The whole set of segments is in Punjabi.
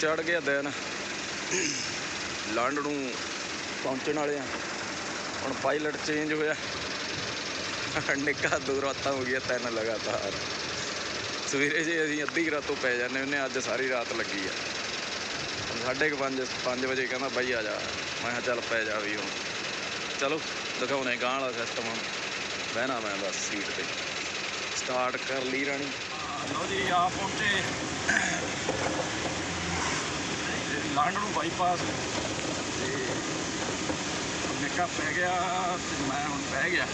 ਚੜ ਗਿਆ ਦਿਨ। ਲੰਡ ਨੂੰ ਪਹੁੰਚਣ ਵਾਲੇ ਆ। ਹੁਣ ਪਾਇਲਟ ਚੇਂਜ ਹੋਇਆ। ਨਿੱਕਾ ਦੋ ਰਾਤਾਂ ਹੋ ਗਈਆਂ ਤਿੰਨ ਲਗਾਤਾਰ। ਸਵੇਰੇ ਜੇ ਅਸੀਂ ਅੱਧੀ ਰਾਤੋਂ ਪੈ ਜਾਂਦੇ ਹੁੰਦੇ ਅੱਜ ਸਾਰੀ ਰਾਤ ਲੱਗੀ ਆ। ਹੁਣ ਸਾਢੇ ਕੁ ਪੰਜ 5 ਵਜੇ ਕਹਿੰਦਾ ਬਾਈ ਆ ਜਾ। ਮੈਂ ਕਿਹਾ ਚੱਲ ਪੈ ਜਾ ਵੀ ਹੁਣ। ਚਲੋ, ਦਿਖਾਉਣੇ ਗਾਂ ਵਾਲਾ ਸਿਸਟਮ ਹੁਣ। ਬਹਿਣਾ ਮੈਂ ਬਸ ਸੀਟ ਤੇ। ਸਟਾਰਟ ਕਰ ਲਈ ਰਾਣੀ। ਲਓ ਜੀ, ਆ ਪਹੁੰਚੇ। ਲੰਡ ਨੂੰ ਬਾਈਪਾਸ ਤੇ ਨਿੱਕਾ ਪੈ ਗਿਆ ਤੇ ਮੈਂ ਹੁਣ ਬਹਿ ਗਿਆ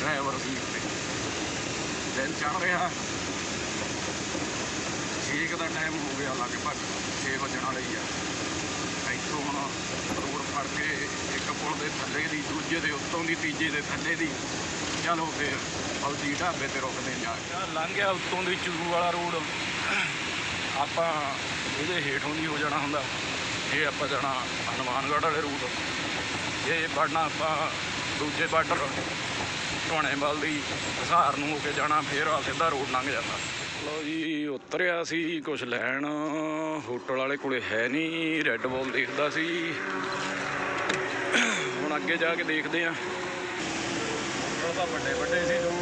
ਡਰਾਈਵਰ ਸੀਟ ਤੇ। ਦਿਨ ਚੜ ਰਿਹਾ। ਛੇ ਦਾ ਟਾਈਮ ਹੋ ਗਿਆ ਲਗਭਗ 6 ਵਜਣ ਵਾਲੇ ਆ। ਇੱਥੋਂ ਹੁਣ ਰੋਡ ਫੜ ਕੇ ਇੱਕ ਪੁਲ ਦੇ ਥੱਲੇ ਦੀ, ਦੂਜੇ ਦੇ ਉੱਤੋਂ ਦੀ, ਤੀਜੇ ਦੇ ਥੱਲੇ ਦੀ। ਚਲੋ ਫਿਰ ਫੌਜੀ ਢਾਬੇ ਤੇ ਰੁਕਦੇ ਜਾ ਲੰਘ ਗਿਆ ਉੱਤੋਂ ਦੀ ਚੂਰੂ ਵਾਲਾ ਰੋਡ। ਆਪਾਂ ਇਹਦੇ ਹੇਠੋਂ ਦੀ ਹੋ ਜਾਣਾ ਹੁੰਦਾ। ਇਹ ਆਪਾਂ ਜਾਣਾ ਹਨੂਮਾਨਗੜ੍ਹ ਵਾਲੇ ਰੂਟ ਇਹ ਵੜਨਾ ਆਪਾਂ ਦੂਜੇ ਬਾਰਡਰ ਢੋਣੇਵਾਲ ਦੀ ਹਿਸਾਰ ਨੂੰ ਹੋ ਕੇ ਜਾਣਾ, ਫਿਰ ਆ ਸਿੱਧਾ ਰੋਡ ਲੰਘ ਜਾਂਦਾ। ਲਓ ਜੀ, ਉਤਰਿਆ ਸੀ ਕੁਝ ਲੈਣ। ਹੋਟਲ ਵਾਲੇ ਕੋਲੇ ਹੈ ਨਹੀਂ ਰੈੱਡ ਬੋਲ ਦੇਖਦਾ ਸੀ। ਹੁਣ ਅੱਗੇ ਜਾ ਕੇ ਦੇਖਦੇ ਆਂ ਤਾਂ ਵੱਡੇ ਵੱਡੇ ਸੀ ਜੋ,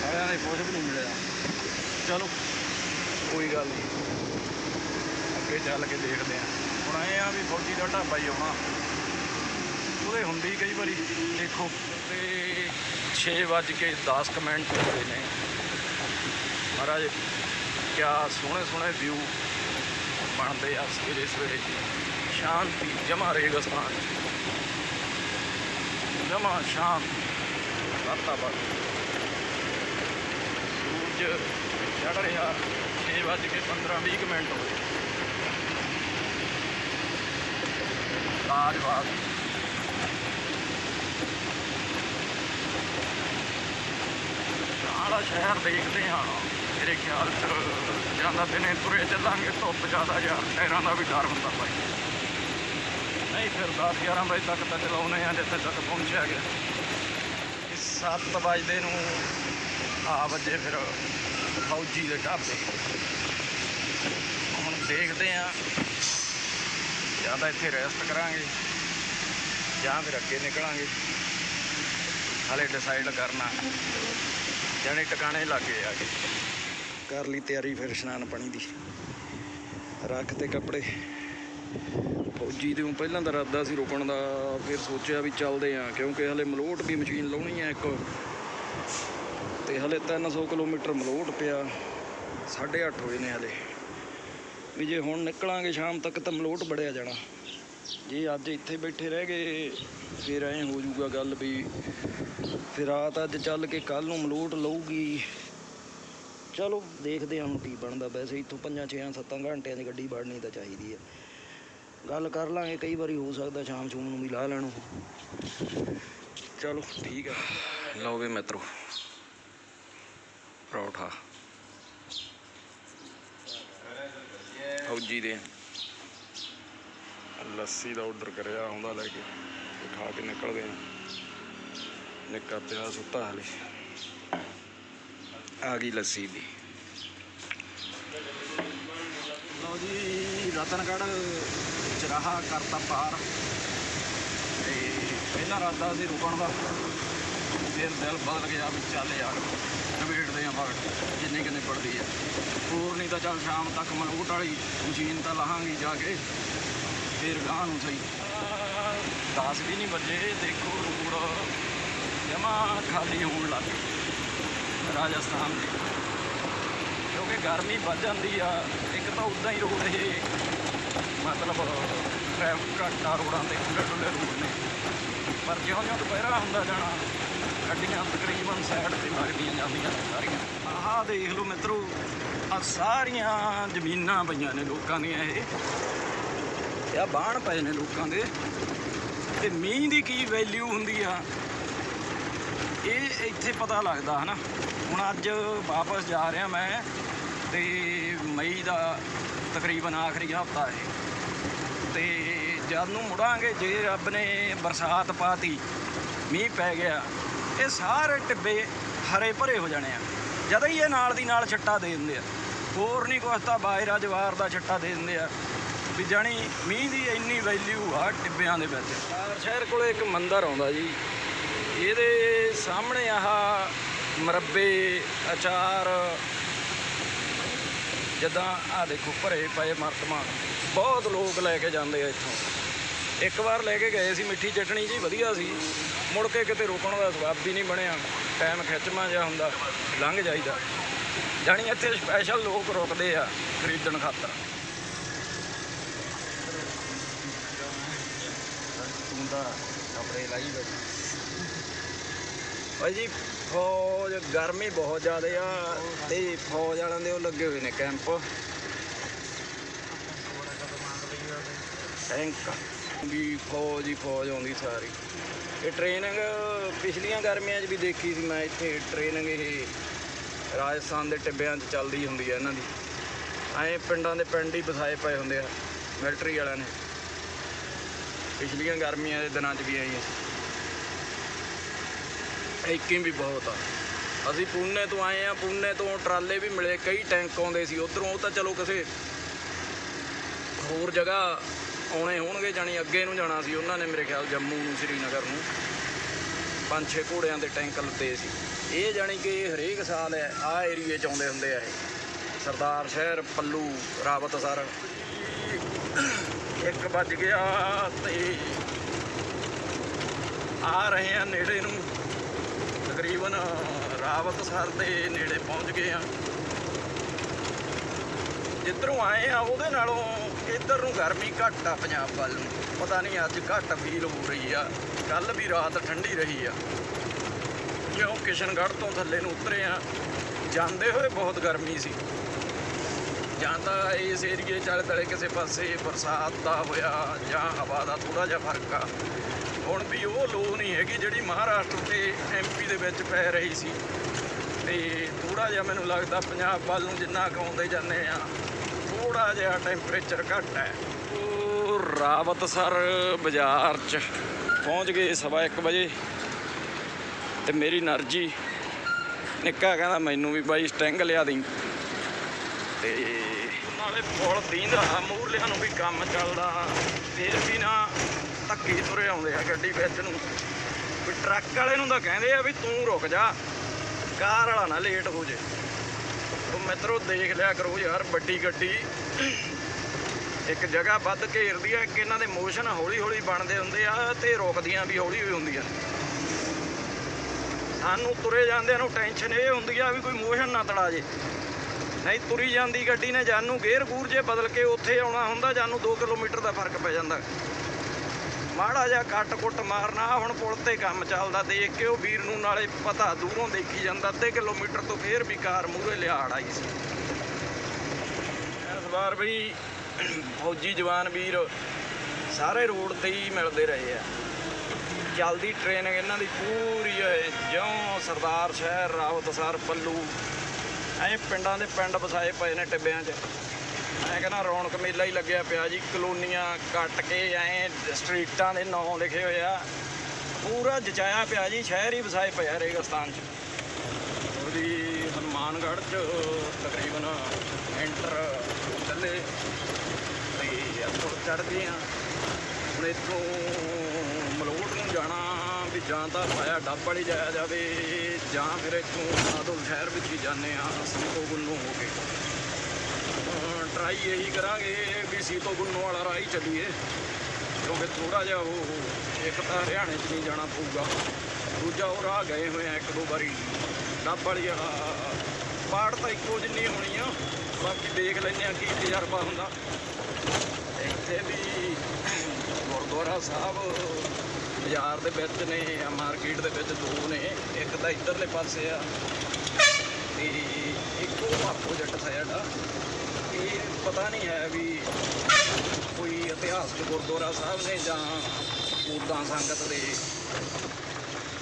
ਸਾਰਿਆਂ ਨੇ ਕੁਝ ਵੀ ਨਹੀਂ ਮਿਲਿਆ। ਚਲੋ। ਕੋਈ ਗੱਲ ਨਹੀਂ। ਅੱਗੇ ਚੱਲ ਕੇ ਦੇਖਦੇ ਆਂ ਹੁਣ ਇਹ ਆ ਵੀ ਫੌਜੀ ਦਾ ਢਾਬਾ ਹੀ ਆਉਣਾ। ਉਹਦੇ ਹੁੰਦੀ ਕਈ ਵਾਰੀ, ਦੇਖੋ। ਤੇ 6 ਵੱਜ ਕੇ 10 ਕੁ ਮਿੰਟ ਹੋਏ ਨੇ। ਮਹਾਰਾਜ, ਕਿਆ ਸੋਹਣੇ ਸੋਹਣੇ ਵਿਊ ਬਣਦੇ ਆ ਸਵੇਰੇ ਸਵੇਰੇ। ਸ਼ਾਂਤੀ, ਜਮਾ ਰੇਗਿਸਤਾਨ। ਜਮਾ ਸ਼ਾਂਤ। ਰਾਤਾਂ ਬਾਅਦ ਸੂਰਜ ਚੜ ਰਿਹਾ। 6 ਵੱਜ ਕੇ 15 20 ਕੁ ਮਿੰਟ ਹੋਏ ਲਾਜਵਾਬ ਆਲਾ ਸ਼ਹਿਰ ਦੇਖਦੇ ਹਾਂ, ਮੇਰੇ ਖਿਆਲ ਚ ਜਾਂਦਾ ਦਿਨੇ ਤੁਰੇ ਚੱਲਾਂਗੇ, ਧੁੱਪ ਜ਼ਿਆਦਾ ਯਾਰ ਟਾਇਰਾਂ ਦਾ ਵੀ ਡਰ ਹੁੰਦਾ ਭਾਈ। ਨਹੀਂ ਫਿਰ 10 11 ਵਜੇ ਤੱਕ ਤਾਂ ਚਲਾਉਣੇ ਆ ਜਿੱਥੇ ਤੱਕ ਪਹੁੰਚਿਆ ਗਿਆ। 7 ਵਜੇ ਨੂੰ ਆ ਵਜੇ ਫਿਰ ਫੌਜੀ ਦੇ ਢਾਬੇ। ਹੁਣ ਦੇਖਦੇ ਆ ਜਾਂ ਤਾਂ ਇੱਥੇ ਰੈਸਟ ਕਰਾਂਗੇ, ਜਾਂ ਫਿਰ ਅੱਗੇ ਨਿਕਲਾਂਗੇ। ਹਾਲੇ ਡਿਸਾਈਡ ਕਰਨਾ। ਜਾਣੇ ਟਿਕਾਣੇ ਲੱਗੇ ਆ ਕੇ ਕਰ ਲਈ ਤਿਆਰੀ ਫਿਰ ਇਸ਼ਨਾਨ ਪਾਣੀ ਦੀ। ਰੱਖ ਤੇ ਕੱਪੜੇ। ਫੌਜੀ ਦੇ ਪਹਿਲਾਂ ਤਾਂ ਇਰਾਦਾ ਸੀ ਰੁਕਣ ਦਾ। ਫਿਰ ਸੋਚਿਆ ਵੀ ਚੱਲਦੇ ਆ ਕਿਉਂਕਿ ਹਲੇ ਮਲੋਟ ਵੀ ਮਸ਼ੀਨ ਲਾਉਣੀ ਆ ਇੱਕ। ਤੇ ਹਲੇ 300 ਕਿਲੋਮੀਟਰ ਮਲੋਟ ਪਿਆ। 8:30 ਵਜੇ ਨੇ ਹਲੇ। ਵੀ ਜੇ ਹੁਣ ਨਿਕਲਾਂਗੇ ਸ਼ਾਮ ਤੱਕ ਤਾਂ ਮਲੋਟ ਬੜਿਆ ਜਾਣਾ। ਜੇ ਅੱਜ ਇੱਥੇ ਬੈਠੇ ਰਹਿ ਗਏ, ਫਿਰ ਐਂ ਹੋ ਜਾਊਗਾ ਗੱਲ ਵੀ। ਫਿਰ ਰਾਤ ਅੱਜ ਚੱਲ ਕੇ ਕੱਲ ਨੂੰ ਮਲੋਟ ਲਊਗੀ। ਚਲੋ, ਦੇਖਦੇ ਹਾਂ ਹੁਣ ਕੀ ਬਣਦਾ। ਵੈਸੇ ਇੱਥੋਂ ਪੰਜਾਂ ਛੇਆਂ ਸੱਤਾਂ ਘੰਟਿਆਂ ਦੀ ਗੱਡੀ ਵੜਨੀ ਤਾਂ ਚਾਹੀਦੀ ਹੈ ਗੱਲ ਕਰ ਲਾਂਗੇ, ਕਈ ਵਾਰੀ ਹੋ ਸਕਦਾ ਸ਼ਾਮ ਸ਼ੂਮ ਨੂੰ ਵੀ ਲਾ ਲੈਣ। ਉਹ ਚਲੋ, ਠੀਕ ਆ। ਲਓ ਵੀ ਮਿੱਤਰੋ। ਪਰੌਠਾ। ਫੌਜੀ ਦੇ। ਲੱਸੀ ਦਾ ਆਰਡਰ ਕਰਿਆ, ਆਉਂਦਾ ਲੈ ਕੇ ਖਾ ਕੇ ਨਿਕਲਦੇ ਆ। ਨਿੱਕਾ ਪਿਆ ਸੁੱਤਾ ਹਲੇ। ਆ ਗਈ ਲੱਸੀ ਦੀ। ਲਓ ਜੀ, ਰਤਨਗੜ੍ਹ ਚਰਾਹਾ ਕਰਤਾ ਪਾਰ। ਤੇ ਪਹਿਲਾ ਰਾਤਾ ਸੀ ਰੁਕਣ ਦਾ। ਫਿਰ ਦਿਲ ਬਦਲ ਗਿਆ ਵੀ ਚੱਲ ਯਾਰ ਨਵੇੜਦੇ ਆ ਵਕਤ ਜਿੰਨੀ ਕਿੰਨੇ ਪੜਦੀ ਆ। ਹੋਰ ਨਹੀਂ ਤਾਂ ਚੱਲ ਸ਼ਾਮ ਤੱਕ ਮਲੂਟ ਵਾਲੀ ਮਸ਼ੀਨ ਤਾਂ ਲਾਹਾਂਗੀ ਜਾ ਕੇ, ਫਿਰ ਗਾਂ ਨੂੰ ਸਹੀ। 10 ਵੀ ਨਹੀਂ ਵੱਜੇ, ਦੇਖੋ ਰੋਡ। ਜਮਾ ਖਾਲੀ ਹੋਣ ਲੱਗ ਗਈ। ਰਾਜਸਥਾਨ ਦੀ। ਕਿਉਂਕਿ ਗਰਮੀ ਵੱਧ ਜਾਂਦੀ ਆ, ਇੱਕ ਤਾਂ ਉਦਾਂ ਹੀ ਰੋਡ ਇਹ। ਮਤਲਬ ਟ੍ਰੈਫਿਕ ਘੱਟ ਆ ਰੋਡਾਂ ਤੇ ਖੁੱਲੇ ਡੁੱਲੇ ਰੋਡ ਨੇ। ਪਰ ਜਿਉਂ ਜਿਉਂ ਦੁਪਹਿਰਾ ਹੁੰਦਾ ਜਾਣਾ ਗੱਡੀਆਂ ਤਕਰੀਬਨ ਸਾਈਡ ਤੇ ਲੱਗਦੀਆਂ ਜਾਂਦੀਆਂ ਨੇ ਸਾਰੀਆਂ। ਆਹ ਦੇਖ ਲਓ ਮਿੱਤਰੋ ਆ ਸਾਰੀਆਂ ਜ਼ਮੀਨਾਂ ਪਈਆਂ ਨੇ ਲੋਕਾਂ ਦੀਆਂ ਇਹ। ਇਹ ਆ ਬਾਣ ਪਏ ਨੇ ਲੋਕਾਂ ਦੇ। ਤੇ ਮੀਂਹ ਦੀ ਕੀ ਵੈਲਿਊ ਹੁੰਦੀ ਆ? ਇਹ ਇੱਥੇ ਪਤਾ ਲੱਗਦਾ ਹਨਾ। ਹੁਣ ਅੱਜ ਵਾਪਸ ਜਾ ਰਿਹਾ ਮੈਂ ਤੇ ਮਈ ਦਾ ਤਕਰੀਬਨ ਆਖਰੀ ਹਫਤਾ ਹੈ ਤੇ ਜਦ ਨੂੰ ਮੁੜਾਂਗੇ, ਜੇ ਰੱਬ ਨੇ ਬਰਸਾਤ ਪਾਤੀ, ਮੀਂਹ ਪੈ ਗਿਆ ਇਹ ਸਾਰੇ ਟਿੱਬੇ ਹਰੇ ਭਰੇ ਹੋ ਜਾਣੇ ਆ। ਜਦ ਹੀ ਇਹ ਨਾਲ ਦੀ ਨਾਲ ਛੱਟਾ ਦੇ ਦਿੰਦੇ ਆ, ਹੋਰ ਨਹੀਂ ਕੁਛ ਤਾਂ ਬਾਇਰਾ ਜਵਾਰ ਦਾ ਛੱਟਾ ਦੇ ਦਿੰਦੇ ਆ। ਵੀ ਜਾਣੀ ਮੀਂਹ ਦੀ ਇੰਨੀ ਵੈਲਿਊ ਆ ਟਿੱਬਿਆਂ ਦੇ ਵਿੱਚ। ਤਾਰ ਸ਼ਹਿਰ ਕੋਲੇ ਇੱਕ ਮੰਦਰ ਆਉਂਦਾ ਜੀ। ਇਹਦੇ ਸਾਹਮਣੇ ਆਹ ਮਰੱਬੇ, ਅਚਾਰ, ਜਦਾਂ ਆ ਦੇਖੋ ਭਰੇ ਪਏ ਮਰਤਮਾ ਬਹੁਤ ਲੋਕ ਲੈ ਕੇ ਜਾਂਦੇ ਆ ਇੱਥੋਂ। ਇੱਕ ਵਾਰ ਲੈ ਕੇ ਗਏ ਸੀ ਮਿੱਠੀ ਚਟਣੀ ਜੀ, ਵਧੀਆ ਸੀ। ਮੁੜ ਕੇ ਕਿਤੇ ਰੁਕਣ ਦਾ ਸਵਾਬ ਵੀ ਨਹੀਂ ਬਣਿਆ। ਟਾਈਮ ਖਿੱਚਵਾਂ ਜਿਹਾ ਹੁੰਦਾ, ਲੰਘ ਜਾਈਦਾ। ਜਾਣੀ ਇੱਥੇ ਸਪੈਸ਼ਲ ਲੋਕ ਰੁਕਦੇ ਆ, ਖਰੀਦਣ ਖਾਤਰ। ਤੂੰ ਕਪੜੇ ਲਾਈ ਬੈਠੀ। ਭਾਈ ਜੀ, ਫੌਜ, ਗਰਮੀ ਬਹੁਤ ਜ਼ਿਆਦਾ ਆ ਤੇ ਫੌਜ ਵਾਲਿਆਂ ਦੇ ਉਹ ਲੱਗੇ ਹੋਏ ਨੇ ਕੈਂਪ। ਟੈਂਕ ਵੀ ਫੌਜ ਹੀ ਫੌਜ ਆਉਂਦੀ ਸਾਰੀ। ਇਹ ਟ੍ਰੇਨਿੰਗ ਪਿਛਲੀਆਂ ਗਰਮੀਆਂ 'ਚ ਵੀ ਦੇਖੀ ਸੀ ਮੈਂ, ਇੱਥੇ ਟ੍ਰੇਨਿੰਗ ਇਹ ਰਾਜਸਥਾਨ ਦੇ ਟਿੱਬਿਆਂ 'ਚ ਚੱਲਦੀ ਹੁੰਦੀ ਹੈ ਇਹਨਾਂ ਦੀ। ਐਂ ਪਿੰਡਾਂ ਦੇ ਪਿੰਡ ਹੀ ਵਸਾਏ ਪਏ ਹੁੰਦੇ ਆ ਮਿਲਟਰੀ ਵਾਲਿਆਂ ਨੇ। ਪਿਛਲੀਆਂ ਗਰਮੀਆਂ ਦੇ ਦਿਨਾਂ 'ਚ ਵੀ ਆਈ ਐਕੀ ਵੀ ਬਹੁਤ ਆ। ਅਸੀਂ ਪੂਨੇ ਤੋਂ ਆਏ ਆ, ਪੂਨੇ ਤੋਂ ਟਰਾਲੇ ਵੀ ਮਿਲੇ, ਕਈ ਟੈਂਕ ਆਉਂਦੇ ਸੀ, ਉਧਰੋਂ ਉਹ ਤਾਂ ਚਲੋ ਕਿਸੇ ਹੋਰ ਜਗ੍ਹਾ ਆਉਣੇ ਹੋਣਗੇ ਜਾਣੀ ਅੱਗੇ ਨੂੰ ਜਾਣਾ ਸੀ, ਉਹਨਾਂ ਨੇ ਮੇਰੇ ਖਿਆਲ ਜੰਮੂ ਨੂੰ, ਸ੍ਰੀਨਗਰ ਨੂੰ। ਪੰਜ ਛੇ ਘੋੜਿਆਂ ਦੇ ਟੈਂਕ ਲੱਦੇ ਸੀ। ਇਹ ਜਾਣੀ ਕਿ ਹਰੇਕ ਸਾਲ ਹੈ ਆ ਏਰੀਏ ਚ ਆਉਂਦੇ ਹੁੰਦੇ ਆ ਇਹ। ਸਰਦਾਰ ਸ਼ਹਿਰ, ਪੱਲੂ, ਰਾਵਤ ਸਰ। ਇੱਕ ਵੱਜ ਗਿਆ ਤੇ ਆ ਰਹੇ ਆ ਨੇੜੇ ਨੂੰ। ਤਕਰੀਬਨ ਰਾਵਤ ਸਰ ਦੇ ਨੇੜੇ ਪਹੁੰਚ ਗਏ ਆ। ਜਿੱਧਰੋਂ ਆਏ ਆ, ਉਹਦੇ ਨਾਲੋਂ ਇੱਧਰ ਨੂੰ ਗਰਮੀ ਘੱਟ ਆ ਪੰਜਾਬ ਵੱਲ ਨੂੰ। ਪਤਾ ਨਹੀਂ ਅੱਜ ਘੱਟ ਫੀਲ ਹੋ ਰਹੀ ਆ ਕੱਲ ਵੀ ਰਾਤ ਠੰਡੀ ਰਹੀ ਆ। ਜਿਉਂ ਕਿਸ਼ਨਗੜ੍ਹ ਤੋਂ ਥੱਲੇ ਨੂੰ ਉਤਰੇ ਆ। ਜਾਂਦੇ ਹੋਏ ਬਹੁਤ ਗਰਮੀ ਸੀ। ਜਾਂ ਤਾਂ ਇਸ ਏਰੀਏ ਚਾਲੇ ਤਲੇ ਕਿਸੇ ਪਾਸੇ ਬਰਸਾਤ ਦਾ ਹੋਇਆ ਜਾਂ ਹਵਾ ਦਾ ਥੋੜਾ ਜਿਹਾ ਫ਼ਰਕ ਆ। ਹੁਣ ਵੀ ਉਹ ਲੋ ਨਹੀਂ ਹੈਗੀ ਜਿਹੜੀ ਮਹਾਰਾਸ਼ਟਰ ਤੇ ਐਮਪੀ ਦੇ ਵਿੱਚ ਪੈ ਰਹੀ ਸੀ। ਤੇ ਥੋੜਾ ਜਿਹਾ ਮੈਨੂੰ ਲੱਗਦਾ ਪੰਜਾਬ ਵੱਲ ਨੂੰ ਜਿੰਨਾ ਕੁ ਜਾਂਦੇ ਆ ਥੋੜਾ ਜਿਹਾ ਟੈਂਪਰੇਚਰ ਘੱਟ ਹੈ। ਉਹ ਰਾਵਤਸਰ ਬਾਜ਼ਾਰ 'ਚ ਪਹੁੰਚ ਗਏ ਸਵਾ 1 ਵਜੇ ਤੇ ਮੇਰੀ ਨਰਜੀ ਨਿੱਕਾ ਕਹਿੰਦਾ ਮੈਨੂੰ ਵੀ ਬਾਈ ਸਟਿੰਗ ਲਿਆ ਦੀ। ਤੇ ਨਾਲੇ ਪੁਲ ਦੀਂਦਾ ਮੂਰਲਿਆਂ ਨੂੰ ਵੀ ਕੰਮ ਚੱਲਦਾ। ਫੇਰ ਵੀ ਨਾ ਧੱਕੇ ਤੁਰੇ ਆਉਂਦੇ ਆ ਗੱਡੀ ਵਿੱਚ ਨੂੰ। ਵੀ ਟਰੱਕ ਵਾਲੇ ਨੂੰ ਤਾਂ ਕਹਿੰਦੇ ਆ ਵੀ ਤੂੰ ਰੁਕ ਜਾ, ਕਾਰ ਵਾਲਾ ਨਾ ਲੇਟ ਹੋ ਜੇ। ਮਿੱਤਰੋ, ਦੇਖ ਲਿਆ ਕਰੋ ਯਾਰ, ਵੱਡੀ ਗੱਡੀ। ਇੱਕ ਜਗ੍ਹਾ ਵੱਧ ਘੇਰਦੀ ਹੈ ਇੱਕ ਇਹਨਾਂ ਦੇ ਮੋਸ਼ਨ ਹੌਲੀ ਹੌਲੀ ਬਣਦੇ ਹੁੰਦੇ ਆ ਤੇ ਰੋਕਦੀਆਂ ਵੀ ਹੌਲੀ ਹੌਲੀ ਹੁੰਦੀਆਂ। ਸਾਨੂੰ ਤੁਰੇ ਜਾਂਦਿਆਂ ਨੂੰ ਟੈਨਸ਼ਨ ਇਹ ਹੁੰਦੀ ਆ ਵੀ ਕੋਈ ਮੋਸ਼ਨ ਨਾ ਤੜਾ ਜੇ ਨਹੀਂ, ਤੁਰੀ ਜਾਂਦੀ ਗੱਡੀ ਨੇ ਜਾਨੂੰ ਗੇਅਰ ਗੂਰ ਜੇ ਬਦਲ ਕੇ ਉੱਥੇ ਆਉਣਾ ਹੁੰਦਾ, ਜਾਨੂੰ 2 ਕਿਲੋਮੀਟਰ ਦਾ ਫ਼ਰਕ ਪੈ ਜਾਂਦਾ। ਮਾੜਾ ਜਿਹਾ ਕੱਟ ਕੁੱਟ ਮਾਰਨਾ ਹੁਣ ਪੁਲ ਤੇ ਕੰਮ ਚੱਲਦਾ, ਦੇਖ ਕੇ ਉਹ ਵੀਰ ਨੂੰ ਨਾਲੇ ਪਤਾ ਦੂਰੋਂ ਦੇਖੀ ਜਾਂਦਾ, ਅੱਧੇ ਕਿਲੋਮੀਟਰ ਤੋਂ ਫੇਰ ਵੀ ਕਾਰ ਮੂਹਰੇ ਲਿਆੜ ਆਈ ਸੀ। ਇਸ ਵਾਰ ਵੀ ਫੌਜੀ ਜਵਾਨ ਵੀਰ ਸਾਰੇ ਰੋਡ ਤੇ ਹੀ ਮਿਲਦੇ ਰਹੇ ਆ। ਚੱਲਦੀ ਟ੍ਰੇਨਿੰਗ ਇਹਨਾਂ ਦੀ ਪੂਰੀ ਹੈ ਜਿਉਂ ਸਰਦਾਰ ਸ਼ਹਿਰ ਰਾਵਤ ਸਰ ਪੱਲੂ, ਐ ਪਿੰਡਾਂ ਦੇ ਪਿੰਡ ਵਸਾਏ ਪਏ ਨੇ ਟਿੱਬਿਆਂ 'ਚ। ਮੈਂ ਕਹਿੰਦਾ ਰੌਣਕ ਮੇਲਾ ਹੀ ਲੱਗਿਆ ਪਿਆ ਜੀ। ਕਲੋਨੀਆਂ ਕੱਟ ਕੇ ਐ ਸਟਰੀਟਾਂ ਦੇ ਨਾਂ ਲਿਖੇ ਹੋਏ ਆ। ਪੂਰਾ ਜਚਾਇਆ ਪਿਆ ਜੀ, ਸ਼ਹਿਰ ਹੀ ਵਸਾਏ ਪਿਆ ਰੇਗਿਸਤਾਨ 'ਚ। ਉਹਦੀ ਹਨੂਮਾਨਗੜ੍ਹ 'ਚ ਤਕਰੀਬਨ ਐਂਟਰ ਚੱਲੇ। ਤੇ ਆਪਾਂ ਚੜ੍ਹਦੇ ਆ। ਹੁਣ ਇੱਥੋਂ ਮਲੋਟ ਨੂੰ ਜਾਣਾ, ਵੀ ਜਾਂ ਤਾਂ ਪਾਇਆ ਡੱਬ ਵਾਲੀ ਜਾਇਆ ਜਾਵੇ, ਜਾਂ ਫਿਰ ਇੱਥੋਂ ਆਦਲ ਸ਼ਹਿਰ ਵਿੱਚ ਹੀ ਜਾਂਦੇ ਆ ਸੀਤੋ ਗੁੰਨੂ ਹੋ ਕੇ। ਟਰਾਈ ਇਹੀ ਕਰਾਂਗੇ ਵੀ ਸੀਤੋ ਗੁੰਨੋ ਵਾਲਾ ਰਾਹ ਹੀ ਚੱਲੀਏ। ਕਿਉਂਕਿ ਥੋੜਾ ਜਿਹਾ ਉਹ ਇੱਕ ਤਾਂ ਹਰਿਆਣੇ 'ਚ ਨਹੀਂ ਜਾਣਾ ਪਊਗਾ। ਦੂਜਾ ਉਹ ਰਾਹ ਗਏ ਹੋਏ ਆ ਇੱਕ ਦੋ ਵਾਰੀ। ਡੱਬ ਵਾਲੀ ਆ, ਪਾੜ ਤਾਂ ਇੱਕੋ ਜਿੰਨੀ ਹੋਣੀ ਆ। ਬਾਕੀ ਦੇਖ ਲੈਂਦੇ ਆ ਕੀ ਤਜਰਬਾ ਹੁੰਦਾ। ਇੱਥੇ ਵੀ ਗੁਰਦੁਆਰਾ ਸਾਹਿਬ ਬਾਜ਼ਾਰ ਦੇ ਵਿੱਚ ਨੇ ਆ ਮਾਰਕੀਟ ਦੇ ਵਿੱਚ ਦੋ ਨੇ। ਇੱਕ ਤਾਂ ਇੱਧਰਲੇ ਪਾਸੇ ਆ। ਤੇ ਇੱਕੋ ਉਹ ਆਪੋਜੀਟ ਸਾਈਡ ਆ ਪਤਾ ਨਹੀਂ ਹੈ ਵੀ ਕੋਈ ਇਤਿਹਾਸਕ ਗੁਰਦੁਆਰਾ ਸਾਹਿਬ ਨੇ ਜਾਂ ਉਦਾਂ ਸੰਗਤ ਦੇ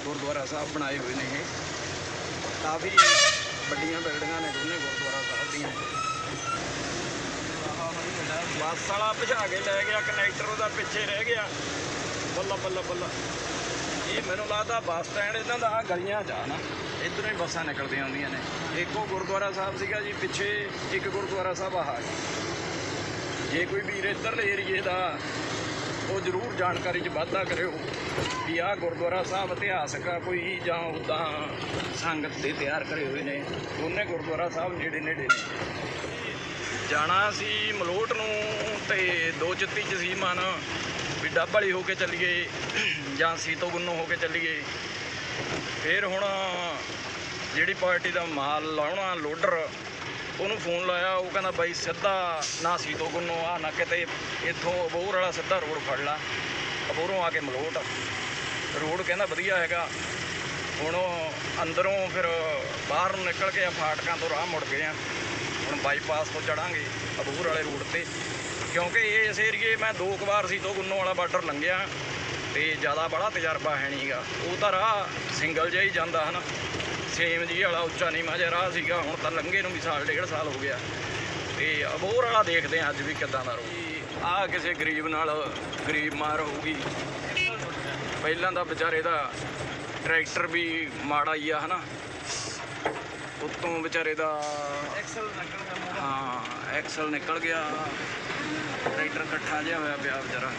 ਗੁਰਦੁਆਰਾ ਸਾਹਿਬ ਬਣਾਏ ਹੋਏ ਨੇ ਇਹ। ਕਾਫੀ ਵੱਡੀਆਂ ਬਿਲਡਿੰਗਾਂ ਨੇ ਦੋਨੇ ਗੁਰਦੁਆਰਾ ਸਾਹਿਬ ਦੀਆਂ। ਬੱਸ ਵਾਲਾ ਭਜਾ ਕੇ ਲੈ ਗਿਆ, ਕਨੈਕਟਰ ਉਹਦਾ ਪਿੱਛੇ ਰਹਿ ਗਿਆ। ਬੱਲਾ ਬੱਲਾ ਬੱਲਾ। ਇਹ ਮੈਨੂੰ ਲੱਗਦਾ ਬੱਸ ਸਟੈਂਡ ਇਹਨਾਂ ਦਾ ਆਹ ਗਲੀਆਂ ਜਾ ਨਾ, ਇਧਰੋਂ ਹੀ ਬੱਸਾਂ ਨਿਕਲਦੀਆਂ ਹੁੰਦੀਆਂ ਨੇ। ਇੱਕੋ ਗੁਰਦੁਆਰਾ ਸਾਹਿਬ ਸੀਗਾ ਜੀ, ਪਿੱਛੇ ਇੱਕ ਗੁਰਦੁਆਰਾ ਸਾਹਿਬ ਆਹ ਜੀ ਜੇ ਕੋਈ ਵੀਰ ਇੱਧਰਲੇ ਏਰੀਏ ਦਾ, ਉਹ ਜ਼ਰੂਰ ਜਾਣਕਾਰੀ 'ਚ ਵਾਧਾ ਕਰਿਓ ਵੀ ਆਹ ਗੁਰਦੁਆਰਾ ਸਾਹਿਬ ਇਤਿਹਾਸਕ ਆ, ਕੋਈ ਜਾਂ ਉਦਾਂ ਸੰਗਤ ਦੇ ਤਿਆਰ ਕਰੇ ਹੋਏ ਨੇ ਉਹਨੇ ਗੁਰਦੁਆਰਾ ਸਾਹਿਬ ਨੇੜੇ ਨੇੜੇ ਨੇ। ਜਾਣਾ ਸੀ ਮਲੋਟ ਨੂੰ ਤੇ ਦੋ ਚਿੱਤੀ ਚ ਸੀ ਡੱਬ ਵਾਲੀ ਹੋ ਕੇ ਚੱਲੀਏ ਜਾਂ ਸੀਤੋ ਗੁੰਨੋ ਹੋ ਕੇ ਚੱਲੀਏ। ਫਿਰ ਹੁਣ ਜਿਹੜੀ ਪਾਰਟੀ ਦਾ ਮਾਲ ਲਾਉਣਾ, ਲੋਡਰ, ਉਹਨੂੰ ਫੋਨ ਲਾਇਆ, ਉਹ ਕਹਿੰਦਾ ਬਾਈ ਸਿੱਧਾ ਨਾ ਸੀਤੋ ਗੁੰਨੋ ਆ ਨਾ ਕਿਤੇ ਇੱਥੋਂ ਅਬੋਹਰ ਵਾਲਾ ਸਿੱਧਾ ਰੋਡ ਫੜ ਲਾ। ਅਬੋਹਰੋਂ ਆ ਕੇ ਮਲੋਟ। ਰੋਡ ਕਹਿੰਦਾ ਵਧੀਆ ਹੈਗਾ। ਹੁਣ ਅੰਦਰੋਂ ਫਿਰ ਬਾਹਰ ਨੂੰ ਨਿਕਲ ਕੇ ਆ ਫਾਟਕਾਂ ਤੋਂ ਰਾਹ ਮੁੜ ਗਏ ਆ। ਹੁਣ ਬਾਈਪਾਸ ਤੋਂ ਚੜਾਂਗੇ ਅਬੂਰ ਵਾਲੇ ਰੂਟ ਤੇ। ਕਿਉਂਕਿ ਇਹ ਇਸ ਏਰੀਏ ਮੈਂ ਦੋ ਕੁ ਵਾਰ ਸੀ ਤੋਂ ਗੁੰਨੋ ਵਾਲਾ ਬਾਰਡਰ ਲੰਘਿਆ ਤੇ ਜ਼ਿਆਦਾ ਬੜਾ ਤਜਰਬਾ ਹੈ ਨਹੀਂਗਾ ਉਹ ਤਾਂ ਰਾਹ ਸਿੰਗਲ ਜਿਹਾ ਹੀ ਜਾਂਦਾ ਹਨ। ਸੇਮ ਜੀ ਵਾਲਾ ਉੱਚਾ ਨੀਵਾਂ ਜਿਹਾ ਰਾਹ ਸੀਗਾ, ਹੁਣ ਤਾਂ ਲੰਘੇ ਨੂੰ ਵੀ ਸਾਲ, ਡੇਢ ਸਾਲ ਹੋ ਗਿਆ। ਤੇ ਅਬੋਰ ਵਾਲਾ ਦੇਖਦੇ ਹਾਂ ਅੱਜ ਵੀ ਕਿੱਦਾਂ ਦਾ ਰਹੂ ਆ ਕਿਸੇ ਗਰੀਬ ਨਾਲ ਗਰੀਬ ਮਾਰ ਹੋਊਗੀ। ਪਹਿਲਾਂ ਦਾ ਵਿਚਾਰੇ ਦਾ ਟਰੈਕਟਰ ਵੀ ਮਾੜਾ ਹੀ ਆ ਹਨਾ। ਉੱਤੋਂ ਵਿਚਾਰੇ ਦਾ ਐਕਸਲ ਨਿਕਲ ਗਿਆ ਹਾਂ ਐਕਸਲ ਨਿਕਲ ਗਿਆ। ਟਰੈਕਟਰ ਇਕੱਠਾ ਜਿਹਾ ਹੋਇਆ ਪਿਆ ਵਿਚਾਰਾ।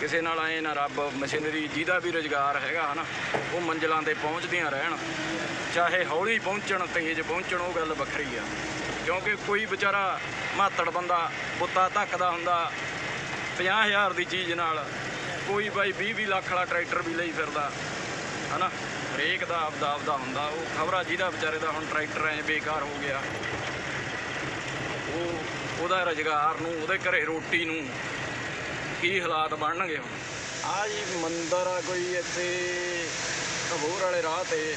ਕਿਸੇ ਨਾਲ ਐ ਨਾ ਰੱਬ ਮਸ਼ੀਨਰੀ ਜਿਹਦਾ ਵੀ ਰੁਜ਼ਗਾਰ ਹੈਗਾ ਹਨਾ ਉਹ ਮੰਜ਼ਲਾਂ ਤੇ ਪਹੁੰਚਦੀਆਂ ਰਹਿਣ। ਚਾਹੇ ਹੌਲੀ ਪਹੁੰਚਣ ਤੇਜ਼ ਪਹੁੰਚਣ ਉਹ ਗੱਲ ਵੱਖਰੀ ਆ। ਕਿਉਂਕਿ ਕੋਈ ਵਿਚਾਰਾ ਮਾਤੜ ਬੰਦਾ ਬੁੱਤਾ ਧੱਕਦਾ ਹੁੰਦਾ 50000 ਦੀ ਚੀਜ਼ ਨਾਲ ਕੋਈ ਬਾਈ 20 20 ਲੱਖ ਵਾਲਾ ਟਰੈਕਟਰ ਵੀ ਲਈ ਫਿਰਦਾ ਹਨਾ। ਹਰੇਕ ਦਾ ਆਪਦਾ ਆਪਦਾ ਹੁੰਦਾ, ਉਹ ਖਬਰਾ ਜਿਹਦਾ ਵਿਚਾਰੇ ਦਾ ਹੁਣ ਟਰੈਕਟਰ ਐ ਬੇਕਾਰ ਹੋ ਗਿਆ। ਉਹ ਉਹਦਾ ਰੁਜ਼ਗਾਰ ਨੂੰ, ਉਹਦੇ ਘਰੇ ਰੋਟੀ ਨੂੰ ਕੀ ਹਾਲਾਤ ਬਣਨਗੇ ਹੁਣ? ਆ ਜੀ ਮੰਦਰ ਆ ਕੋਈ, ਇੱਥੇ ਕਬੂਰ ਵਾਲੇ ਰਾਹ ਤੇ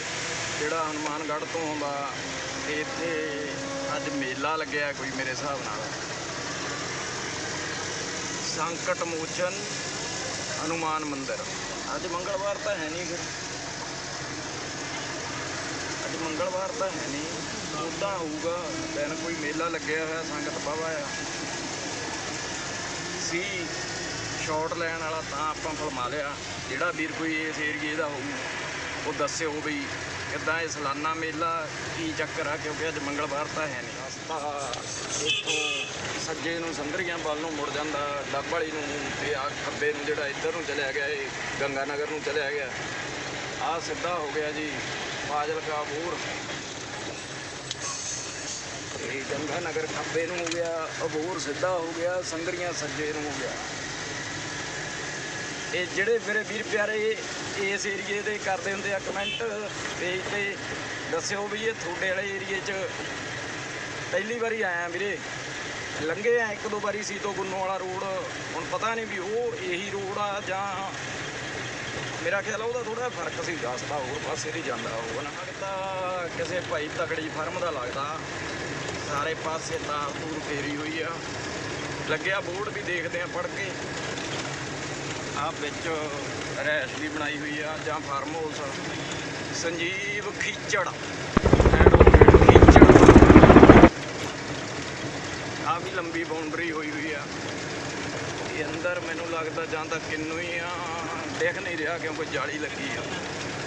ਜਿਹੜਾ ਹਨੂਮਾਨਗੜ੍ਹ ਤੋਂ ਆਉਂਦਾ ਤੇ ਇੱਥੇ ਅੱਜ ਮੇਲਾ ਲੱਗਿਆ ਕੋਈ ਮੇਰੇ ਹਿਸਾਬ ਨਾਲ। ਸੰਕਟ ਮੋਚਨ ਹਨੂਮਾਨ ਮੰਦਿਰ। ਅੱਜ ਮੰਗਲਵਾਰ ਤਾਂ ਹੈ ਨਹੀਂ ਫਿਰ। ਮੰਗਲਵਾਰ ਤਾਂ ਹੈ ਨਹੀਂ। ਉਦਾਂ ਹੋਊਗਾ। ਦਿਨ ਕੋਈ ਮੇਲਾ ਲੱਗਿਆ ਹੋਇਆ, ਸੰਗਤ ਬਾਵਾ ਆ ਸੀ ਸ਼ਾਰਟ ਲੈਣ ਵਾਲਾ ਤਾਂ ਆਪਾਂ ਫਲਮਾ ਲਿਆ। ਜਿਹੜਾ ਵੀਰ ਕੋਈ ਇਸ ਏਰੀਏ ਦਾ ਹੋਊ, ਉਹ ਦੱਸਿਓ ਵੀ ਕਿੱਦਾਂ ਇਹ ਸਲਾਨਾ ਮੇਲਾ, ਕੀ ਚੱਕਰ ਆ? ਕਿਉਂਕਿ ਅੱਜ ਮੰਗਲਵਾਰ ਤਾਂ ਹੈ ਨਹੀਂ। ਰਸਤਾ ਇੱਥੋਂ ਸੱਜੇ ਨੂੰ ਸੰਧਰੀਆਂ ਵੱਲ ਨੂੰ ਮੁੜ ਜਾਂਦਾ। ਡੱਬ ਵਾਲੀ ਨੂੰ ਤੇ ਆ ਖੱਬੇ ਨੂੰ ਜਿਹੜਾ ਇੱਧਰ ਨੂੰ ਚਲਿਆ ਗਿਆ, ਇਹ ਗੰਗਾ ਨਗਰ ਨੂੰ ਚਲਿਆ ਗਿਆ। ਆ ਸਿੱਧਾ ਹੋ ਗਿਆ ਜੀ। ਫਾਜ਼ਿਲਕਾ ਬੂਰ ਇਹ ਗੰਗਾ ਨਗਰ ਖੱਬੇ ਨੂੰ ਹੋ ਗਿਆ ਅਬੂਰ ਸਿੱਧਾ ਹੋ ਗਿਆ, ਸੰਗਰੀਆਂ ਸੱਜੇ ਨੂੰ ਹੋ ਗਿਆ। ਇਹ ਜਿਹੜੇ ਮੇਰੇ ਵੀਰ ਪਿਆਰੇ, ਇਸ ਏਰੀਏ ਦੇ ਕਰਦੇ ਹੁੰਦੇ ਆ ਕਮੈਂਟ, ਪੇਜ ਤੇ ਦੱਸਿਓ ਵੀ ਇਹ ਤੁਹਾਡੇ ਵਾਲੇ ਏਰੀਏ 'ਚ ਪਹਿਲੀ ਵਾਰੀ ਆਇਆ ਵੀਰੇ। ਲੰਘੇ ਆ ਇੱਕ ਦੋ ਵਾਰੀ ਸੀ ਤੋਂ ਗੁੰਨੋ ਵਾਲਾ ਰੋਡ। ਹੁਣ ਪਤਾ ਨਹੀਂ ਵੀ ਉਹ ਇਹੀ ਰੋਡ ਆ ਜਾਂ ਮੇਰਾ ਖਿਆਲ ਆ ਉਹਦਾ ਥੋੜਾ ਫ਼ਰਕ ਸੀ ਰਸਤਾ ਹੋਰ ਪਾਸੇ ਦੀ ਜਾਂਦਾ ਹੋਊਗਾ ਨਾ। ਲੱਗਦਾ ਕਿਸੇ ਭਾਈ ਤਕੜੀ ਫਰਮ ਦਾ ਲੱਗਦਾ। ਸਾਰੇ ਪਾਸੇ ਤਾਰ ਤੂਰ ਫੇਰੀ ਹੋਈ ਆ। ਲੱਗਿਆ ਬੋਰਡ ਵੀ ਦੇਖਦੇ ਆ ਪੜ ਕੇ। ਆ ਵਿੱਚ ਰੈਸ਼ ਵੀ ਬਣਾਈ ਹੋਈ ਆ, ਜਾਂ farm house. Sanjeev Khichar. Advocate Khichar. ਆ ਵੀ ਲੰਬੀ ਬਾਉਂਡਰੀ ਹੋਈ ਹੋਈ ਆ। ਇਹ ਅੰਦਰ ਮੈਨੂੰ ਲੱਗਦਾ ਜਾਂ ਤਾਂ ਕਿੰਨੂ ਹੀ ਆ। ਦੇਖ ਨਹੀਂ ਰਿਹਾ ਕਿਉਂਕਿ ਜਾਲੀ ਲੱਗੀ ਆ।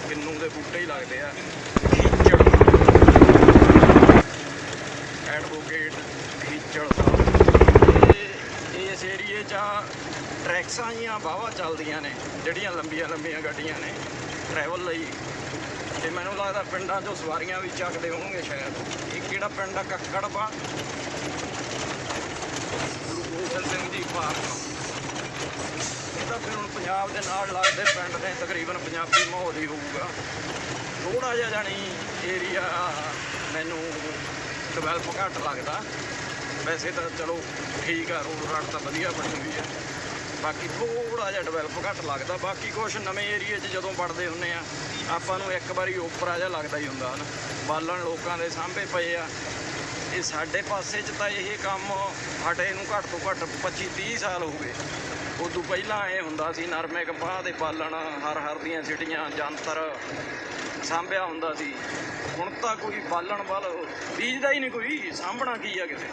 ਕਿੰਨੂ ਦੇ ਬੂਟੇ ਹੀ ਲੱਗਦੇ ਆ। ਖੀਚੜ ਐਡਵੋਕੇਟ ਖੀਚੜ ਸਾਹਿਬ। ਇਹ ਇਸ ਏਰੀਏ 'ਚ ਟਰੈਕਸਾਂ ਜੀਆਂ ਵਾਹਵਾ ਚੱਲਦੀਆਂ ਨੇ, ਜਿਹੜੀਆਂ ਲੰਬੀਆਂ ਲੰਬੀਆਂ ਗੱਡੀਆਂ ਨੇ ਟਰੈਵਲ ਲਈ। ਤੇ ਮੈਨੂੰ ਲੱਗਦਾ ਪਿੰਡਾਂ 'ਚੋਂ ਸਵਾਰੀਆਂ ਵੀ ਚੱਕਦੇ ਹੋਣਗੇ ਸ਼ਾਇਦ। ਇਹ ਕਿਹੜਾ ਪਿੰਡ ਆ? ਕੱਕੜਪਾ ਗੁਰੂ ਗੋਬਿੰਦ ਸਿੰਘ ਜੀ ਪਾਰਕ। ਇਹ ਤਾਂ ਫਿਰ ਹੁਣ ਪੰਜਾਬ ਦੇ ਨਾਲ ਲੱਗਦੇ ਪਿੰਡ ਦੇ ਤਕਰੀਬਨ ਪੰਜਾਬੀ ਮਾਹੌਲ ਹੀ ਹੋਊਗਾ। ਥੋੜਾ ਜਿਹਾ ਜਾਣੀ ਏਰੀਆ ਮੈਨੂੰ ਡਿਵੈਲਪ ਘੱਟ ਲੱਗਦਾ। ਵੈਸੇ ਤਾਂ ਚਲੋ ਠੀਕ ਆ ਰੋਡ ਰਾਡ ਤਾਂ ਵਧੀਆ ਬਣੀ ਹੋਈ ਆ। ਬਾਕੀ ਥੋੜਾ ਜਿਹਾ ਡਿਵੈਲਪ ਘੱਟ ਲੱਗਦਾ। ਬਾਕੀ ਕੁਝ ਨਵੇਂ ਏਰੀਏ 'ਚ ਜਦੋਂ ਵੜਦੇ ਹੁੰਨੇ ਆ, ਆਪਾਂ ਨੂੰ ਇੱਕ ਵਾਰੀ ਓਪਰਾ ਜਿਹਾ ਲੱਗਦਾ ਹੀ ਹੁੰਦਾ ਹਨ। ਬਾਲਣ ਲੋਕਾਂ ਦੇ ਸਾਹਮਣੇ ਪਏ ਆ। ਇਹ ਸਾਡੇ ਪਾਸੇ 'ਚ ਤਾਂ ਇਹ ਕੰਮ ਸਾਡੇ ਨੂੰ ਘੱਟ ਤੋਂ ਘੱਟ 25 30 ਸਾਲ ਹੋ ਗਏ। ਉਦੋਂ ਪਹਿਲਾਂ ਇਹ ਹੁੰਦਾ ਸੀ, ਨਰਮੇ ਕਪਾਹ ਦੇ ਪਾਲਣ ਹਰ ਹਰ ਦੀਆਂ ਸਿਟੀਆਂ ਜੰਤਰ ਸਾਂਭਿਆ ਹੁੰਦਾ ਸੀ। ਹੁਣ ਤਾਂ ਕੋਈ ਪਾਲਣ ਵੱਲ ਬੀਜਦਾ ਹੀ ਨਹੀਂ ਕੋਈ, ਸਾਂਭਣਾ ਕੀ ਆ ਕਿਤੇ